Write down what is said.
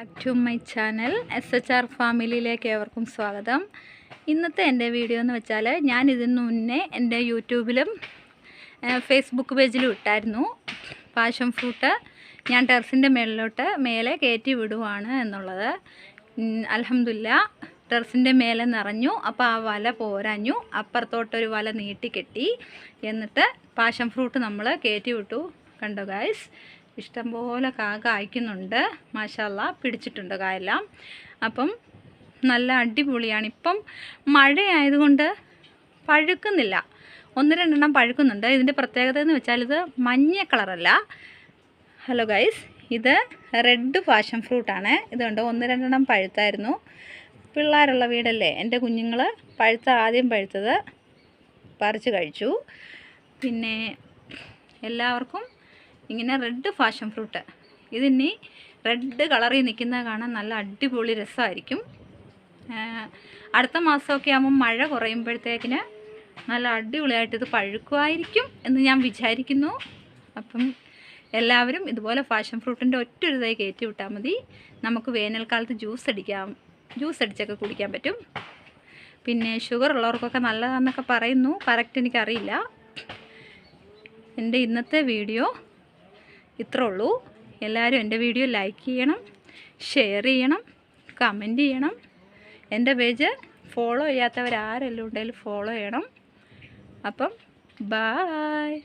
Back to my channel S H R ഫാമിലിയിലേക്ക് ഏവർക്കും സ്വാഗതം. ഇന്നത്തെ എന്റെ വീഡിയോ എന്ന് വെച്ചാൽ ഞാൻ ഇതിന് മുന്നേ എന്റെ യൂട്യൂബിലും ഫേസ്ബുക്ക് പേജിലും ഇട്ടായിരുന്നു. പാഷൻ ഫ്രൂട്ട് ഞാൻ ടെറസിന്റെ മേളിലോട്ട് മേലെ കയറ്റി വിടുവാണ് എന്നുള്ളത്. അലഹമില്ല ടെറസിന്റെ മേലെ നിറഞ്ഞു അപ്പോൾ ആ വല പോരാഞ്ഞു അപ്പുറത്തോട്ടൊരു വല നീട്ടിക്കെട്ടി എന്നിട്ട് പാഷൻ ഫ്രൂട്ട് നമ്മൾ കയറ്റി വിട്ടു. കണ്ടോ ഗായ്സ് ഇഷ്ടംപോലെ കാ കായ്ക്കുന്നുണ്ട് മാഷാല്ല പിടിച്ചിട്ടുണ്ട് കായെല്ലാം. അപ്പം നല്ല അടിപൊളിയാണ്. ഇപ്പം മഴയായതുകൊണ്ട് പഴുക്കുന്നില്ല. ഒന്ന് രണ്ടെണ്ണം പഴുക്കുന്നുണ്ട്. ഇതിന്റെ പ്രത്യേകത എന്ന് വെച്ചാൽ ഇത് മഞ്ഞ കളറല്ല. ഹലോ ഗൈസ് ഇത് റെഡ് ഫാഷൻ ഫ്രൂട്ടാണ്. ഇത് കണ്ടോ ഒന്ന് രണ്ടെണ്ണം പഴുത്തായിരുന്നു. പിള്ളേരുള്ള വീടല്ലേ? എന്റെ കുഞ്ഞുങ്ങൾ പഴുത്ത ആദ്യം പഴുത്തത് പറിച്ച് കഴിച്ചു. പിന്നെ എല്ലാവർക്കും ഇങ്ങനെ റെഡ് ഫാഷൻ ഫ്രൂട്ട് ഇതിനി റെഡ് കളറിൽ നിൽക്കുന്നത് കാണാൻ നല്ല അടിപൊളി രസമായിരിക്കും. അടുത്ത മാസമൊക്കെ ആകുമ്പോൾ മഴ കുറയുമ്പോഴത്തേക്കിന് നല്ല അടിപൊളിയായിട്ട് ഇത് പഴുക്കുമായിരിക്കും എന്ന് ഞാൻ വിചാരിക്കുന്നു. അപ്പം എല്ലാവരും ഇതുപോലെ ഫാഷൻ ഫ്രൂട്ടിന്റെ ഒറ്റൊരു തൈ കയറ്റി വിട്ടാൽ മതി. നമുക്ക് വേനൽക്കാലത്ത് ജ്യൂസ് അടിക്കാം. ജ്യൂസ് അടിച്ചൊക്കെ കുടിക്കാൻ പറ്റും. പിന്നെ ഷുഗർ ഉള്ളവർക്കൊക്കെ നല്ലതാണെന്നൊക്കെ പറയുന്നു. കറക്റ്റ് എനിക്കറിയില്ല. എന്റെ ഇന്നത്തെ വീഡിയോ ഇത്രേ ഉള്ളൂ. എല്ലാവരും എന്റെ വീഡിയോ ലൈക്ക് ചെയ്യണം ഷെയർ ചെയ്യണം കമന്റ് ചെയ്യണം. എന്റെ പേജ് ഫോളോ ചെയ്യാത്തവരാരെല്ലാം ഉണ്ടെങ്കിലും ഫോളോ ചെയ്യണം. അപ്പം ബായ്